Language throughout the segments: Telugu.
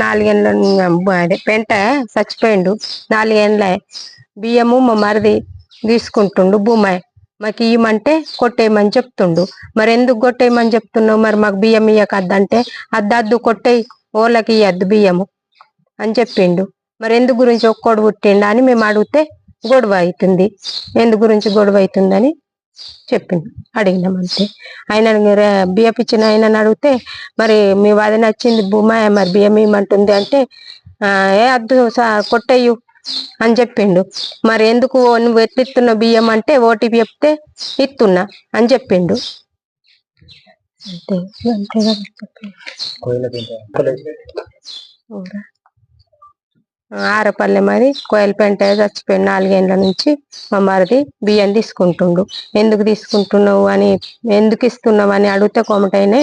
నాలుగేళ్ళ అదే పెంట చచ్చిపోయిండు. నాలుగేళ్ళ బియ్యము మా మరిది తీసుకుంటుండు భూమాయి. మాకు ఇయ్యమంటే కొట్టేయమని చెప్తుండు. మరి ఎందుకు కొట్టేయమని చెప్తున్నావు? మరి మాకు బియ్యం ఇయ్యకద్దంటే అద్దద్దు కొట్టేయి ఓళ్ళకి ఇయ్యద్దు బియ్యము అని చెప్పిండు. మరి ఎందు గురించి ఒక్కోడు పుట్టిండు అని మేము అడిగితే గొడవ అవుతుంది ఎందు గురించి గొడవ అవుతుందని చెప్పిండు అడిగినాం అంతే ఆయన బియ్యం ఇచ్చిన ఆయన అడిగితే మరి మీ వదిన వచ్చింది భూమా మరి బియ్యం ఇవ్వమంటుంది అంటే "ఆ, ఏ అద్దు కొట్టేయు అని చెప్పిండు. మరి ఎందుకు నువ్వు ఎట్లిస్తున్న బియ్యం అంటే ఓటీపీ చెప్తే ఇస్తున్నా అని చెప్పిండు. అంతే అంతే కదా చెప్పిండు. ఊరా. ఆరపల్లె మరి కోయలపెంట చచ్చిపోయిన నాలుగేండ్ల నుంచి మా మరిది బియ్యం తీసుకుంటుండు. ఎందుకు తీసుకుంటున్నావు అని ఎందుకు ఇస్తున్నావు అని అడిగితే కొమటైనే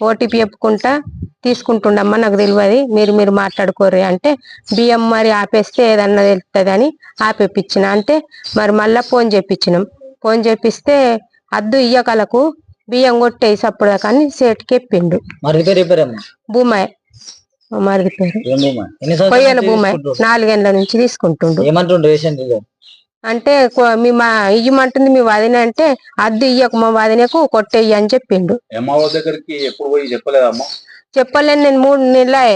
ఓటీపీ చెప్పుకుంటా తీసుకుంటుండమ్మా నాకు తెలియదు మీరు మీరు మాట్లాడుకోరు అంటే బియ్యం మరి ఆపేస్తే ఏదన్నా తెలుస్తుంది అని ఆపేపించిన అంటే మరి మళ్ళా ఫోన్ చేపించినాం ఫోన్ చేపిస్తే అద్దు ఇయ్యకలకు బియ్యం కొట్టేసి అప్పుడు కానీ సేటుకి ఎప్పిండు భూమాయ్ మరిది పేరు భూమా? నాలుగేండ్ల నుంచి తీసుకుంటుండు. రేషన్ అంటే మీ మా ఇయ్యమంటుంది మీ వదిన అంటే అద్దు ఇయ్యకు మా వదినకు కొట్టేయ్యి అని చెప్పిండు. దగ్గరికి ఎప్పుడు పోయి చెప్పలేదమ్మా. చెప్పలేను నేను మూడు నెలలే.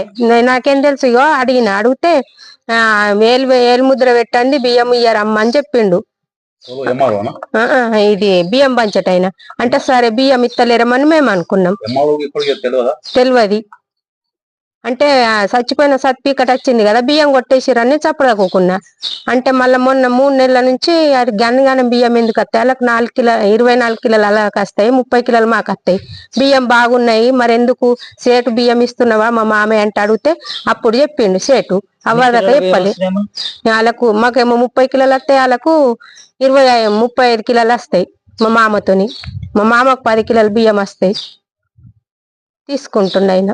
నాకేం తెలుసు ఇగో అడిగిన. అడిగితే ఏలు ఏలు ముద్ర పెట్టండి బియ్యం ఇయ్యరమ్మ అని చెప్పిండు. ఇది బియ్యం పంచటైన. అంటే సరే బియ్యం ఇత్తలేరమని మేము అనుకున్నాం. తెలియదు. అంటే చచ్చిపోయిన సర్టిఫికెట్ వచ్చింది కదా బియ్యం కొట్టేసిరని చప్పడకోకున్నా అంటే మళ్ళీ మొన్న మూడు నెలల నుంచి అది గనగానే బియ్యం ఎందుకు వస్తాయి? వాళ్ళకి నాలుగు కిలో ఇరవై నాలుగు కిలోలు అలా వస్తాయి ముప్పై కిలోలు మాకు వస్తాయి. బియ్యం బాగున్నాయి మరి ఎందుకు? సేటు బియ్యం ఇస్తున్నావా? మా మామయ్య అంటే అడిగితే అప్పుడు చెప్పిండు సేటు. అవ్వదాక చెప్పలే. వాళ్ళకు మాకేమో ముప్పై కిలోలు వస్తాయి వాళ్ళకు ఇరవై ముప్పై ఐదు కిలోలు వస్తాయి మా మామతోని. మా మామకు పది కిలోలు బియ్యం వస్తాయి. తీసుకుంటుండ ఆయన.